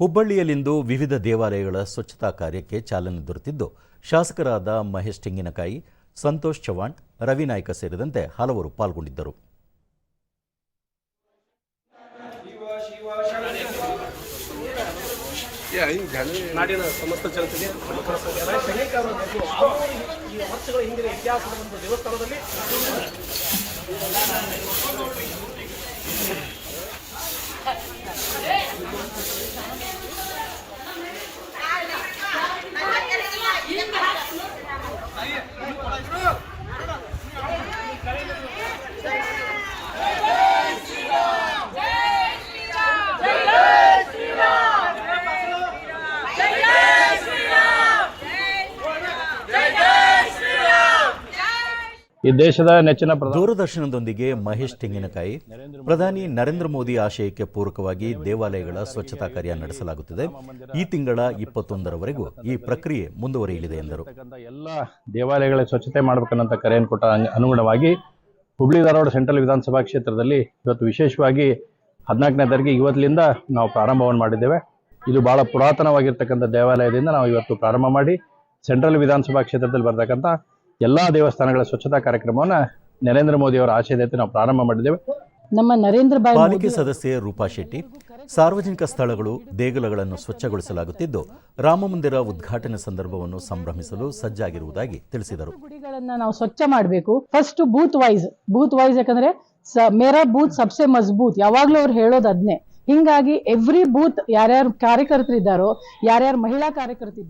ಹುಬ್ಬಳ್ಳಿಯಲ್ಲಿಂದು ವಿವಿಧ ದೇವಾಲಯಗಳ ಸ್ವಚ್ಛತಾ ಕಾರ್ಯಕ್ಕೆ ಚಾಲನೆ ದೊರೆತಿದ್ದು, ಶಾಸಕರಾದ ಮಹೇಶ್ ತೆಂಗಿನಕಾಯಿ, ಸಂತೋಷ್ ಚವಾಣ್ ರವಿ ನಾಯ್ಕ ಸೇರಿದಂತೆ ಹಲವರು ಪಾಲ್ಗೊಂಡಿದ್ದರು. ಸಮಸ್ತ ಜನತೆಗೆ ಈ ವರ್ಷಗಳ ಹಿಂದಿನ ಇತಿಹಾಸದ ಒಂದು ದೇವಸ್ಥಾನದಲ್ಲಿ ಈ ದೇಶದ ನೆಚ್ಚಿನ ದೂರದರ್ಶನದೊಂದಿಗೆ ಮಹೇಶ್ ತೆಂಗಿನಕಾಯಿ ಪ್ರಧಾನಿ ನರೇಂದ್ರ ಮೋದಿ ಆಶಯಕ್ಕೆ ಪೂರಕವಾಗಿ ದೇವಾಲಯಗಳ ಸ್ವಚ್ಛತಾ ಕಾರ್ಯ ನಡೆಸಲಾಗುತ್ತಿದೆ. ಈ ತಿಂಗಳ ಇಪ್ಪತ್ತೊಂದರವರೆಗೂ ಈ ಪ್ರಕ್ರಿಯೆ ಮುಂದುವರಿಯಲಿದೆ ಎಂದರು. ಎಲ್ಲ ದೇವಾಲಯಗಳ ಸ್ವಚ್ಛತೆ ಮಾಡಬೇಕನ್ನಂತ ಕರೆಯನ್ನು ಕೊಟ್ಟ ಅನು- ಅನುಗುಣವಾಗಿ ಹುಬ್ಳಿ ಧಾರವಾಡ ಸೆಂಟ್ರಲ್ ವಿಧಾನಸಭಾ ಕ್ಷೇತ್ರದಲ್ಲಿ ಇವತ್ತು ವಿಶೇಷವಾಗಿ ಹದಿನಾಲ್ಕನೇ ತಾರೀಕಿಗೆ ಇವತ್ತಿನಿಂದ ನಾವು ಪ್ರಾರಂಭವನ್ನು ಮಾಡಿದ್ದೇವೆ. ಇದು ಬಹಳ ಪುರಾತನವಾಗಿರ್ತಕ್ಕಂಥ ದೇವಾಲಯದಿಂದ ನಾವು ಇವತ್ತು ಪ್ರಾರಂಭ ಮಾಡಿ ಸೆಂಟ್ರಲ್ ವಿಧಾನಸಭಾ ಕ್ಷೇತ್ರದಲ್ಲಿ ಬರ್ತಕ್ಕಂಥ ಎಲ್ಲಾ ದೇವಸ್ಥಾನಗಳ ಸ್ವಚ್ಛತಾ ಕಾರ್ಯಕ್ರಮವನ್ನು ನರೇಂದ್ರ ಮೋದಿ ಅವರ ಆಶಯದಂತೆ ನಾವು ಪ್ರಾರಂಭ ಮಾಡಿದ್ದೇವೆ. ನಮ್ಮ ನರೇಂದ್ರ ಪಾಲಿಕೆ ಸದಸ್ಯೆ ರೂಪಾ ಶೆಟ್ಟಿ ಸಾರ್ವಜನಿಕ ಸ್ಥಳಗಳು ದೇಗುಲಗಳನ್ನು ಸ್ವಚ್ಛಗೊಳಿಸಲಾಗುತ್ತಿದ್ದು ರಾಮಮಂದಿರ ಉದ್ಘಾಟನೆ ಸಂದರ್ಭವನ್ನು ಸಂಭ್ರಮಿಸಲು ಸಜ್ಜಾಗಿರುವುದಾಗಿ ತಿಳಿಸಿದರು. ಗುಡಿಗಳನ್ನು ನಾವು ಸ್ವಚ್ಛ ಮಾಡಬೇಕು. First booth wise booth wise ಯಾಕಂದ್ರೆ ಸ- ಮೇರಾ ಬೂತ್ ಸಬ್ಸೆ ಮಜಬೂತ್ ಯಾವಾಗ್ಲೂ ಅವ್ರು ಹೇಳೋದು ಅದ್ನೇ. ಹಿಂಗಾಗಿ ಎವ್ರಿ ಬೂತ್ ಯಾರ್ಯಾರು ಕಾರ್ಯಕರ್ತರಿದ್ದಾರೋ ಯಾರ್ಯಾರು ಮಹಿಳಾ ಕಾರ್ಯಕರ್ತರಿದ್ದಾರೋ